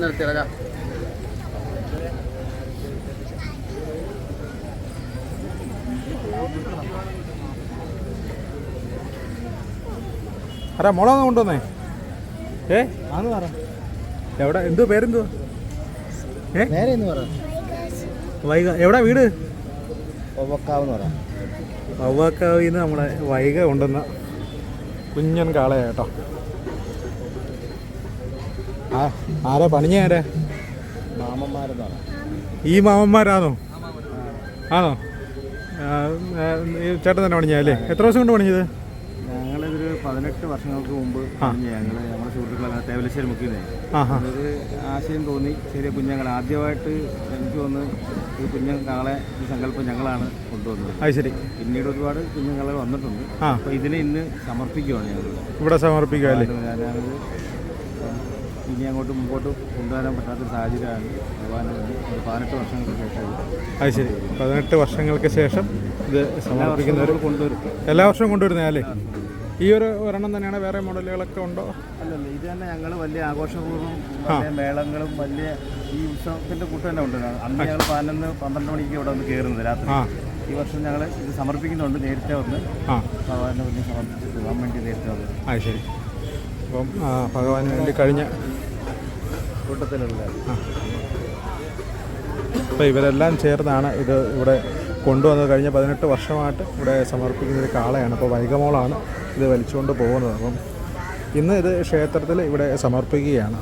നിർത്തിയടാ അറ മോളാന്ന് കൊണ്ടുവന്നേ. ഏ? ആന്ന് പറ. എവിടെ? എന്തോ പേരെന്തോ ഏ? വൈക എവിടെ വീട്? വവ്വാക്കാവിൽ നിന്ന് നമ്മളെ വൈക കൊണ്ടുവന്ന കുഞ്ഞൻ കാളയാ കേട്ടോ. ആ ആരാ പണിഞ്ഞ ആരാ? ഈ മാമന്മാരാണോ ആണോ? ചേട്ടൻ തന്നെ പണിഞ്ഞല്ലേ എത്ര ദിവസം കൊണ്ട് പണിഞ്ഞത്? ഞങ്ങളിതൊരു പതിനെട്ട് വർഷങ്ങൾക്ക് മുമ്പ്. ഞങ്ങൾ ഞങ്ങളുടെ സുഹൃത്തുക്കളെ തേവലശ്ശേരി മുക്കിയതേ ഒരു ആശയം തോന്നി. ചെറിയ കുഞ്ഞുങ്ങൾ ആദ്യമായിട്ട് എനിക്ക് വന്ന് ഈ കുഞ്ഞുങ്ങളെ ഈ സങ്കല്പം ഞങ്ങളാണ് കൊണ്ടുവന്നത്. അത് ശരി. പിന്നീട് ഒരുപാട് കുഞ്ഞുങ്ങളെ വന്നിട്ടുണ്ട്. അപ്പോൾ ഇതിനെ ഇന്ന് സമർപ്പിക്കുകയാണ് ഞങ്ങൾ ഇവിടെ സമർപ്പിക്കുക ഇനി അങ്ങോട്ട് മുമ്പോട്ട് കൊണ്ടുവരാൻ പറ്റാത്തൊരു സാഹചര്യമാണ് ഭഗവാൻ ഒരു പതിനെട്ട് വർഷങ്ങൾക്ക് ശേഷം അത് ശരി. പതിനെട്ട് വർഷങ്ങൾക്ക് ശേഷം ഇത് സമർപ്പിക്കുന്നവർ കൊണ്ടുവരും. എല്ലാ വർഷവും കൊണ്ടുവരുന്നതല്ലേ ഈ ഒരു ഒരെണ്ണം തന്നെയാണ് വേറെ മോഡലുകളൊക്കെ ഉണ്ടോ? അല്ലല്ല ഇത് തന്നെ ഞങ്ങൾ വലിയ ആഘോഷപൂർവം മേളങ്ങളും വലിയ ഈ ഉത്സവത്തിന്റെ കൂട്ട് തന്നെ ഉണ്ട് അന്ന് ഞങ്ങൾ പതിനൊന്ന് പന്ത്രണ്ട് മണിക്ക് ഇവിടെ വന്ന് കയറുന്നത് രാത്രി. ഈ വർഷം ഞങ്ങൾ ഇത് സമർപ്പിക്കുന്നുണ്ട് നേരത്തെ വന്ന്. ഭഗവാന്റെ മുന്നിൽ സമർപ്പിച്ച് വേണ്ടി നേരത്തെ വന്ന്. അത് ശരി. അപ്പം ഭഗവാന് വേണ്ടി കഴിഞ്ഞ അപ്പോൾ ഇവരെല്ലാം ചേർന്നാണ് ഇത് ഇവിടെ കൊണ്ടുവന്നത്. കഴിഞ്ഞ പതിനെട്ട് വർഷമായിട്ട് ഇവിടെ സമർപ്പിക്കുന്ന ഒരു കാളയാണ്. അപ്പോൾ വൈകമോളാണ് ഇത് വലിച്ചുകൊണ്ട് പോകുന്നത്. അപ്പം ഇന്ന് ഇത് ക്ഷേത്രത്തിൽ ഇവിടെ സമർപ്പിക്കുകയാണ്.